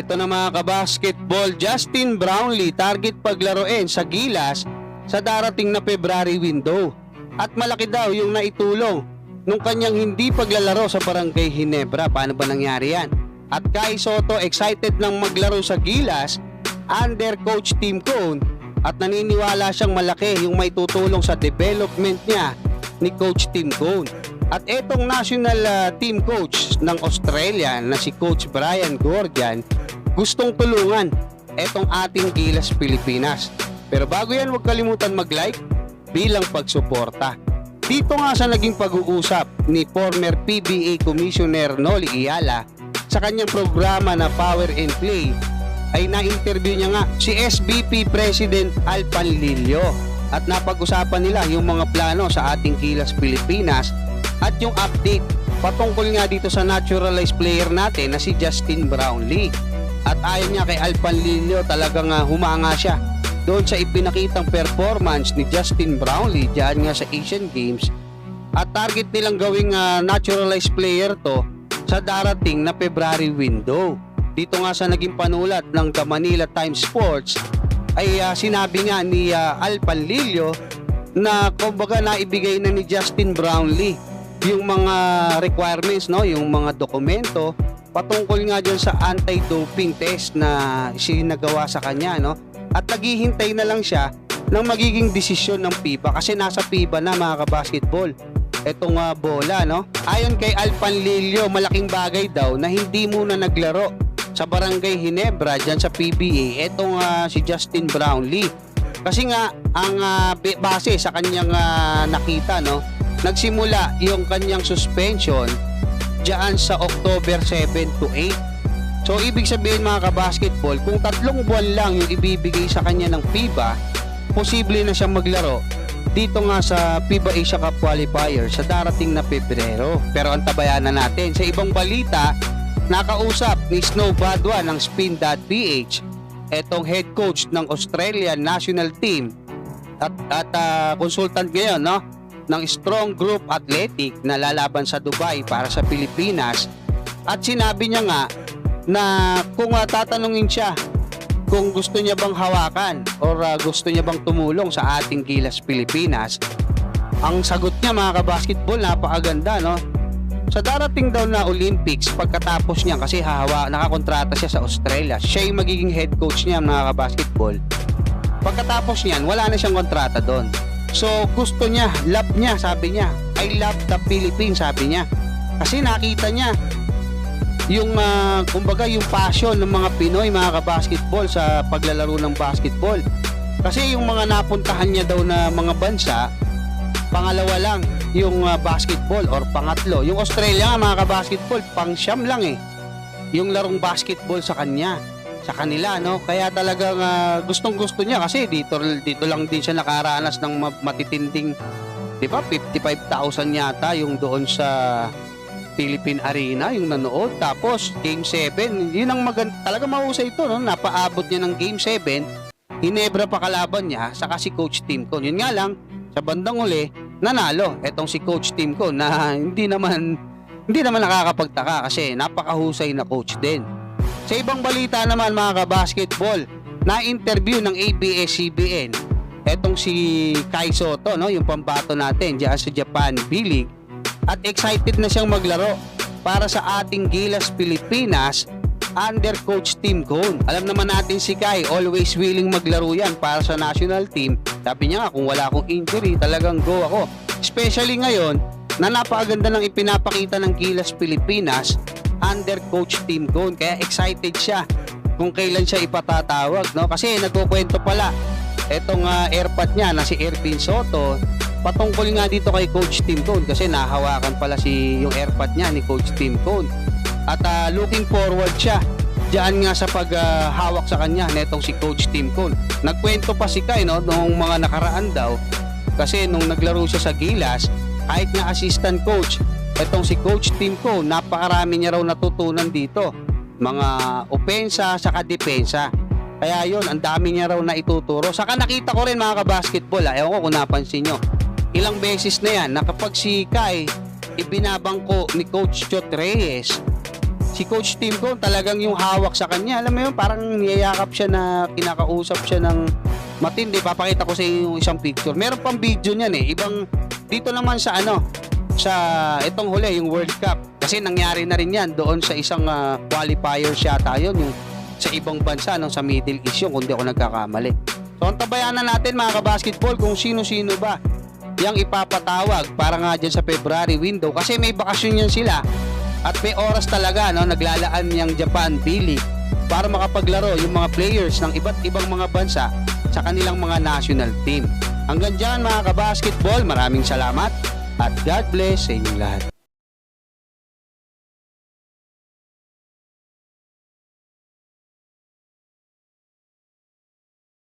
Ito na mga kabasketball, Justin Brownlee target paglaruin sa Gilas sa darating na February window. At malaki daw yung naitulong nung kanyang hindi paglalaro sa Barangay Hinebra. Paano ba nangyari yan? At Kai Soto excited nang maglaro sa Gilas under coach Tim Cone at naniniwala siyang malaki yung may tutulong sa development niya ni coach Tim Cone. At etong national ah, team coach ng Australia na si coach Brian Gordian gustong tulungan etong ating Gilas Pilipinas. Pero bago yan huwag kalimutan mag-like bilang pagsuporta. Dito nga sa naging pag-uusap ni former PBA Commissioner Noli Iyala sa kanyang programa na Power and Play ay na-interview niya nga si SBP President Al Panlilio at napag-usapan nila yung mga plano sa ating Gilas Pilipinas at yung update patungkol nga dito sa naturalized player natin na si Justin Brownlee. At ayon niya kay Al Panlilio talagang ah, humanga siya doon sa ipinakitang performance ni Justin Brownlee diyan nga sa Asian Games at target nilang gawing ah, naturalized player to sa darating na February window. Dito nga sa naging panulat ng The Manila Times Sports ay ah, sinabi nga ni ah, Al na kumbaga naibigay na ni Justin Brownlee yung mga requirements no, yung mga dokumento patungkol nga dyan sa anti-doping test na sinagawa sa kanya no. At naghihintay na lang siya ng magiging desisyon ng FIBA kasi nasa FIBA na mga kabasketball etong ah, bola no. Ayon kay Alpan Lilio, malaking bagay daw na hindi muna naglaro sa Barangay Hinebra diyan sa PBA etong ah, si Justin Brownlee. Kasi nga ang bi- base sa kanyang ah, nakita no, nagsimula yung kanyang suspension diyan sa October 7 to 8. So ibig sabihin mga kabasketball, kung tatlong buwan lang yung ibibigay sa kanya ng FIBA, posible na siyang maglaro dito nga sa FIBA Asia Cup qualifier sa darating na Pebrero. Pero ang tabayanan natin sa ibang balita, nakausap ni Snow Badwa ng Spin.ph, etong head coach ng Australian national team at at ah, consultant ngayon no ng Strong Group Athletic na lalaban sa Dubai para sa Pilipinas. At sinabi niya nga na kung ah, tatanungin siya kung gusto niya bang hawakan or ah, gusto niya bang tumulong sa ating Gilas Pilipinas ang sagot niya mga kabasketball napakaganda no? Sa darating daw na Olympics pagkatapos niya kasi hahawa nakakontrata siya sa Australia siya yung magiging head coach niya mga kabasketball. Pagkatapos niyan wala na siyang kontrata doon so gusto niya love niya sabi niya. I love the Philippines sabi niya. Kasi nakita niya yung ah, kumbaga yung passion ng mga Pinoy mga kabasketball sa paglalaro ng basketball. Kasi yung mga napuntahan niya daw na mga bansa pangalawa lang yung ah, basketball or pangatlo. Yung Australia mga kabasketball pang siyam lang eh. Yung larong basketball sa kanya sa kanila no? Kaya talagang gustong gusto niya kasi dito dito lang din siya nakaranas ng ma- matitinding di ba 55,000 yata yung doon sa Philippine Arena yung nanood. Tapos game 7 yun ang maganda talaga mahusay ito no? Napaabot niya ng game 7 Hinebra pa kalaban niya saka si coach Tim ko. Yun nga lang sa bandang uli nanalo etong si coach Tim ko na hindi naman hindi naman nakakapagtaka kasi napakahusay na coach din sa ibang balita naman mga kabasketball na-interview ng ABS-CBN etong si Kai Soto no yung pambato natin diyan sa Japan B-League at excited na siyang maglaro para sa ating Gilas Pilipinas under coach Tim Cone. Alam naman natin si Kai, always willing maglaro yan para sa national team. Sabi niya nga, kung wala akong injury, talagang go ako. Especially ngayon, na napakaganda ng ipinapakita ng Gilas Pilipinas under coach Tim Cone. Kaya excited siya kung kailan siya ipatatawag. No? Kasi nagkukwento pala, etong ah, airpot niya na si Ervin Soto, patungkol nga dito kay Coach Tim Cone kasi nahawakan pala si yung airpot niya ni Coach Tim Cone. At ah, looking forward siya diyan nga sa paghawak sa kanya netong si Coach Tim Cone. Nagkwento pa si Kai no nung mga nakaraan daw kasi nung naglaro siya sa Gilas, kahit nga assistant coach, etong si Coach Tim Cone, napakarami niya raw natutunan dito. Mga opensa saka depensa. Kaya yon ang dami niya raw na ituturo. Saka nakita ko rin mga kabasketball, ah, ewan ko kung napansin nyo. Ilang beses na yan na kapag si Kai ibinabangko ni Coach Chot Reyes si Coach Tim ko talagang yung hawak sa kanya. Alam mo yun, parang niyayakap siya na kinakausap siya ng matindi. Papakita ko sa inyo yung isang picture. Meron pang video niyan eh. Ibang, dito naman sa ano, sa itong huli, yung World Cup. Kasi nangyari na rin yan doon sa isang ah, qualifier siya tayo, yung sa ibang bansa, no, sa Middle East yun, kung di ako nagkakamali. So, ang tabayanan natin mga kabasketball kung sino-sino ba yung ipapatawag para nga dyan sa February window kasi may bakasyon yan sila at may oras talaga no naglalaan yung Japan B-League para makapaglaro yung mga players ng iba't ibang mga bansa sa kanilang mga national team. Hanggang dyan mga kabasketball, maraming salamat at God bless sa inyong lahat.